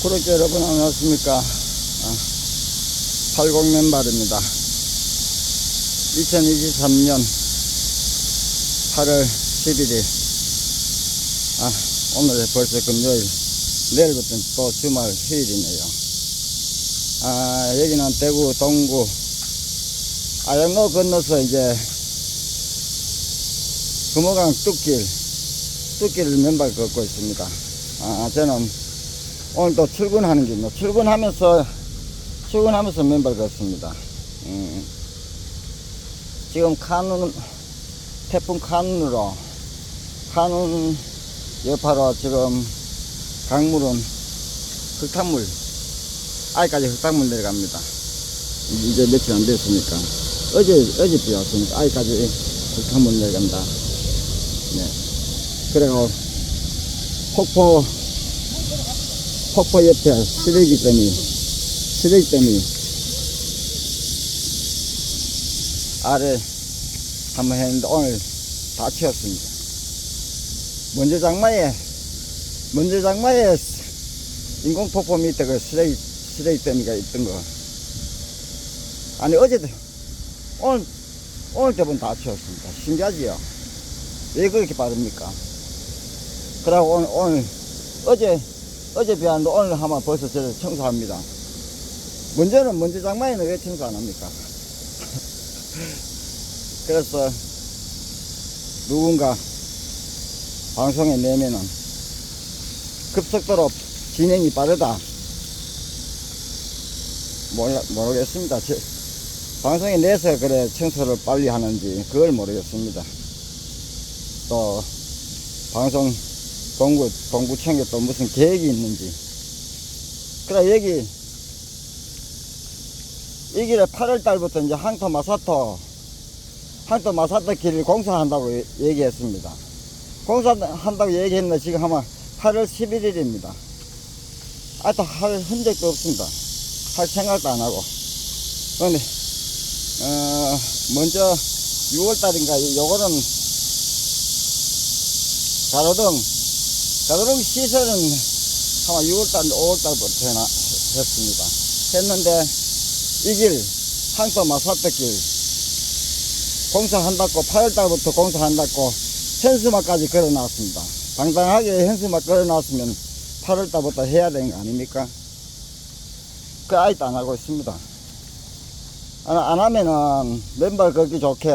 구독자 여러분 안녕하십니까? 80 맨발입니다. 2023년 8월 11일 아, 오늘 벌써 금요일. 내일부터는 또 주말 휴일이네요. 아, 여기는 대구 동구. 아양로 건너서 이제 금호강 뚝길 뚝길을 맨발 걷고 있습니다. 아, 저는 오늘 또 출근하는 길입니다. 출근하면서, 출근하면서 맨발 걷습니다. 음. 지금 카눈, 태풍 카눈으로, 카눈 여파로 지금 강물은 흙탕물, 아직까지 흙탕물 내려갑니다. 이제 며칠 안 됐으니까. 어제, 어제 비 왔으니까 아직까지 흙탕물 내려간다. 네. 그래고 폭포 폭포 옆에 쓰레기 더미, 쓰레기 더미 아래 한번 했는데 오늘 다 치웠습니다. 먼저 장마에, 먼저 장마에 인공 폭포 밑에 그 쓰레기, 쓰레기 더미가 있던 거. 아니, 어제도, 오늘, 오늘 대부분 다 치웠습니다. 신기하지요? 왜 그렇게 빠릅니까? 그러고 오늘, 오늘, 어제, 어제 비하는데 오늘 하면 벌써 저를 청소합니다. 먼저는 먼저 장마에는 왜 청소 안 합니까? 그래서 누군가 방송에 내면은 급속도로 진행이 빠르다. 몰라, 모르겠습니다. 저, 방송에 내서 그래 청소를 빨리 하는지 그걸 모르겠습니다. 또 방송 동구, 동구청에 또 무슨 계획이 있는지. 그래, 여기, 이 길에 8월 달부터 이제 항토 마사토, 항토 마사토 길을 공사한다고 얘- 얘기했습니다. 공사한다고 얘기했는데 지금 아마 8월 11일입니다. 아직도 할 흔적도 없습니다. 할 생각도 안 하고. 그런데, 어, 먼저 6월 달인가, 요거는 가로등, 가로등 시설은 아마 6월달, 5월달부터 해나, 했습니다. 했는데, 이 길, 항토 마사토길, 공사한다고, 8월달부터 공사한다고, 현수막까지 걸어놨습니다. 당당하게 현수막 걸어놨으면 8월달부터 해야 되는 거 아닙니까? 그 아직도 안 하고 있습니다. 안, 안 하면은 맨발 걷기 좋게,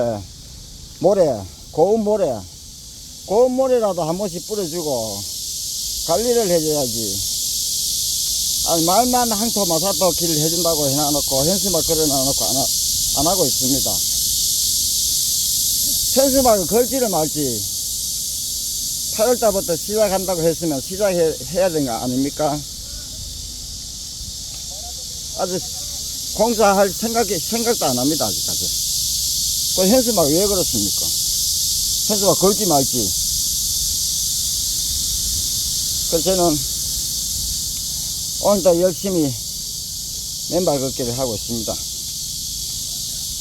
모래, 고운 모래, 고운 모래라도 한 번씩 뿌려주고, 관리를 해줘야지. 아니, 말만 항토 마사토 길을 해준다고 해놔놓고, 현수막 걸어놔놓고 안, 하, 안 하고 있습니다. 현수막을 걸지를 말지. 8월달부터 시작한다고 했으면 시작해야 되는 거 아닙니까? 아직 공사할 생각이, 생각도 안 합니다, 아직까지. 그 현수막 왜 그렇습니까? 현수막 걸지 말지. 그래서 저는 오늘도 열심히 맨발 걷기를 하고 있습니다.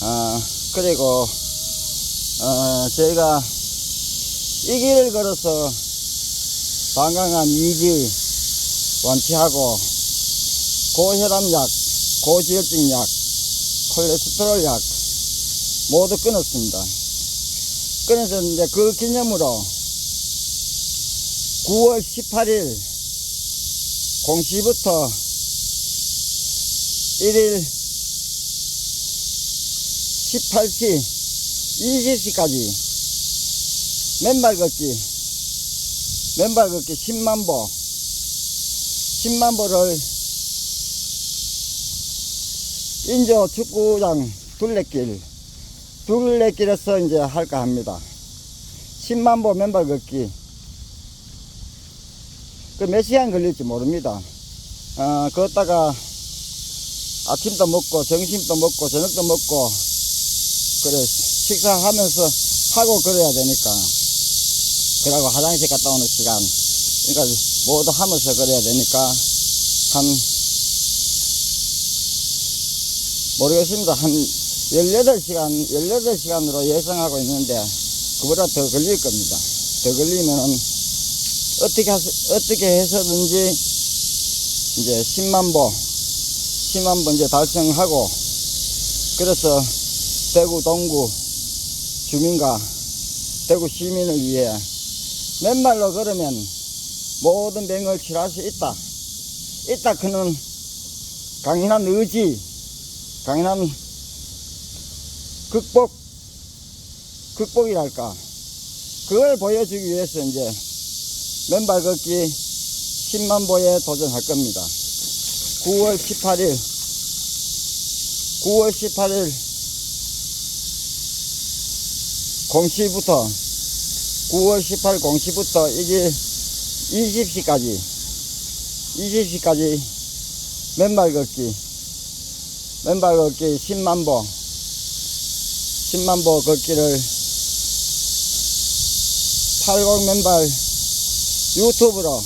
아, 그리고, 어, 저희가 이 길을 걸어서 방광암 이기 완치하고 고혈압약, 고지혈증약, 콜레스테롤약 모두 끊었습니다. 그래서 이제 그 기념으로 9월 18일 공시부터 1일 18시 20시까지 맨발 걷기 맨발 걷기 10만 보 10만 보를 인조 축구장 둘레길 둘레길에서 이제 할까 합니다. 10만 보 맨발 걷기 그 몇 시간 걸릴지 모릅니다. 어, 걷다가 아침도 먹고 점심도 먹고 저녁도 먹고 그래 식사하면서 하고 그래야 되니까. 그러고 화장실 갔다 오는 시간. 그러니까 모두 하면서 그래야 되니까 한 모르겠습니다. 한 18시간 18시간으로 예상하고 있는데 그보다 더 걸릴 겁니다. 더 걸리면은 어떻게, 하서, 어떻게 해서든지 이제 10만 보, 10만 보 이제 달성하고, 그래서 대구 동구 주민과 대구 시민을 위해 맨말로 걸으면 모든 병을 치료할 수 있다. 있다 그는 강인한 의지, 강인한 극복, 극복이랄까. 그걸 보여주기 위해서 이제 맨발 걷기 10만 보에 도전할 겁니다. 9월 18일, 9월 18일 공시부터 9월 18일 공시부터 이게 20시까지 20시까지 맨발 걷기 맨발 걷기 10만 보 10만 보 걷기를 80 맨발 유튜브로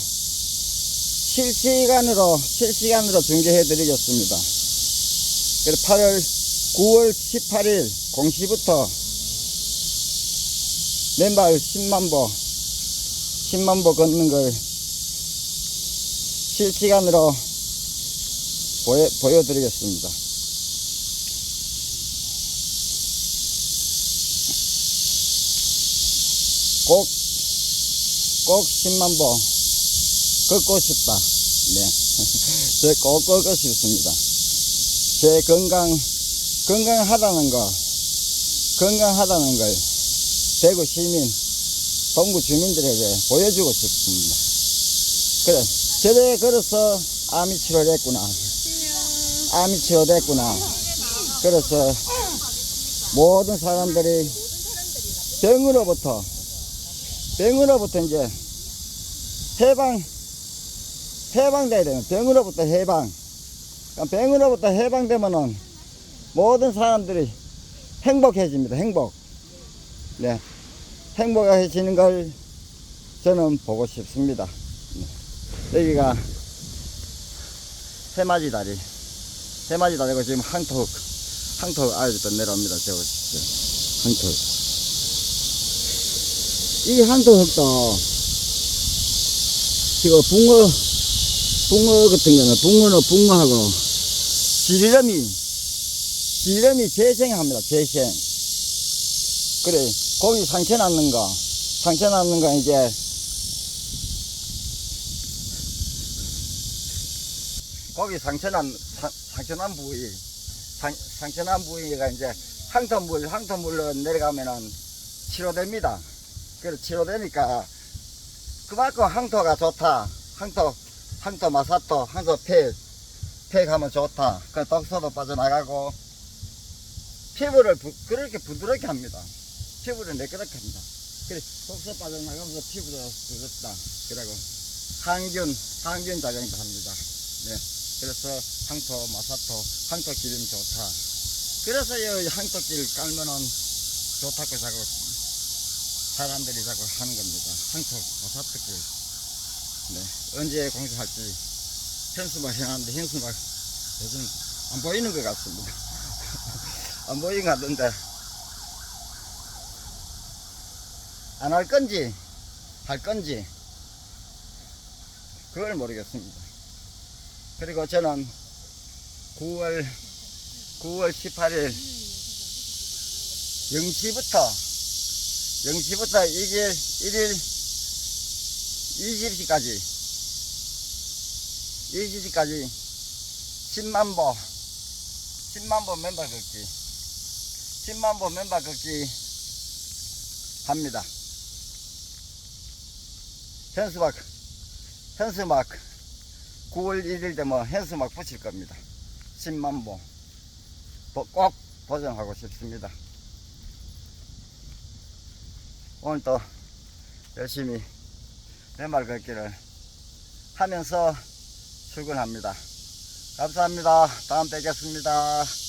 실시간으로 실시간으로 중계해 드리겠습니다. 그래서 8월 9월 18일 공시부터 맨발 10만 보 10만 보 걷는 걸 실시간으로 보여, 보여드리겠습니다. 꼭, 꼭 10만 보 걷고 싶다. 네. 제꼭 걷고 싶습니다. 제 건강, 건강하다는 거, 건강하다는 걸 대구 시민, 동구 주민들에게 보여주고 싶습니다. 그래, 저래 걸어서 암이 치료됐구나. 암이 치료됐구나. 그래서 모든 사람들이 병으로부터, 병으로부터 이제 해방, 해방돼야 되는, 병으로부터 해방. 그러니까 병으로부터 해방되면은 모든 사람들이 행복해집니다. 행복. 네. 행복해지는 걸 저는 보고 싶습니다. 네. 여기가 해맞이 다리. 해맞이 다리고 지금 항토, 항토 아래부터 내려옵니다. 저, 저, 항토. 이 항토 흙도 지금 붕어, 붕어 같은 경우는 붕어는 붕어하고 지름이, 지름이 재생합니다. 재생. 그래, 고기 상처 났는 거, 상처 났는 거 이제 고기 상처 난, 상, 상처 난 부위, 상, 상처 난 부위가 이제 항토물, 항토물로 내려가면은 치료됩니다. 그래, 치료되니까 그만큼 항토가 좋다. 항토, 항토 마사토, 항토 팩, 팩 하면 좋다. 그 독소도 빠져나가고 피부를 부, 그렇게 부드럽게 합니다. 피부를 매끄럽게 합니다. 그래, 독소 빠져나가면서 피부도 부드럽다. 그리고 항균, 항균 작용도 합니다. 네. 그래서 항토, 마사토, 항토 기름 좋다. 그래서 이 항토길 깔면은 좋다고 자꾸 사람들이 자꾸 하는 겁니다. 항토, 마사토길. 네. 언제 공사할지 현수막 해놨는데 현수막 요즘 안 보이는 것 같습니다. 안 보이는 것 같은데 안 할 건지 할 건지 그걸 모르겠습니다. 그리고 저는 9월 9월 18일 0시부터 0시부터 1일 1일 20시까지 20시까지 10만 보 10만 보 멤버 걷기 10만 보 멤버 걷기 합니다. 현수막 현수막 9월 1일 되면 현수막 붙일 겁니다. 10만 보. 도- 꼭 도전하고 싶습니다. 오늘도 열심히 맨발 걷기를 하면서 출근합니다. 감사합니다. 다음 뵙겠습니다.